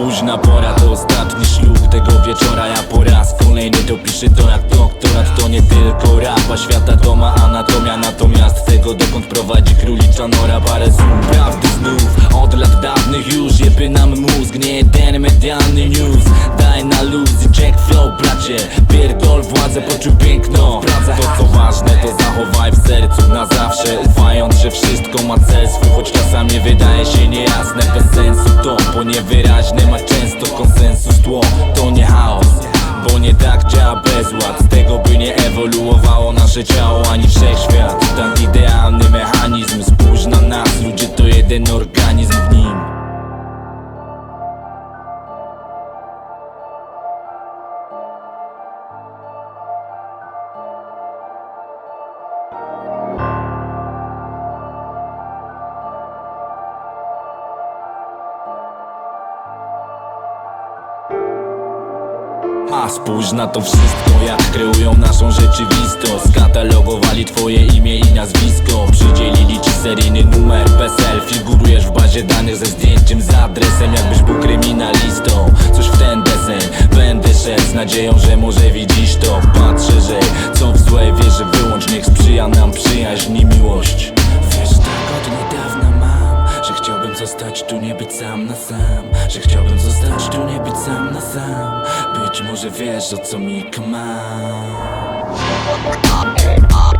późna pora to ostatni ślub tego wieczora. Ja po raz kolejny to piszę to jak doktorat. To nie tylko rapa, świata to ma anatomia. Natomiast tego dokąd prowadzi królicza nora Parę słów prawdy znów. Od lat dawnych już jeby nam mózg Nie jeden medialny news. Daj na luz i check flow bracie. Pierdol władzę, poczuł piękno. Praca to co ważne to zachowaj w sercu na zawsze Ufając, że wszystko ma cel swój Choć czasami wydaje się niejasne Bez sensu to, bo niewyraźne ma często konsensus tło To nie chaos bo nie tak działa bezład Z tego by nie ewoluowało nasze ciało ani wszechświat. Ten idealny mechanizm Spójrz na nas, ludzie to jeden organizm w nim A spójrz na to wszystko, jak kreują naszą rzeczywistość. Skatalogowali twoje imię i nazwisko. Przydzielili ci seryjny numer PESEL Figurujesz w bazie danych ze zdjęciem, z adresem Jakbyś był kryminalistą. Coś w ten deseń. Będę szedł z nadzieją, że może widzisz to. Patrzę, że co w złe tu, nie być sam na sam. Że chciałbym zostać tu, nie być sam na sam. Być może wiesz o co mi ma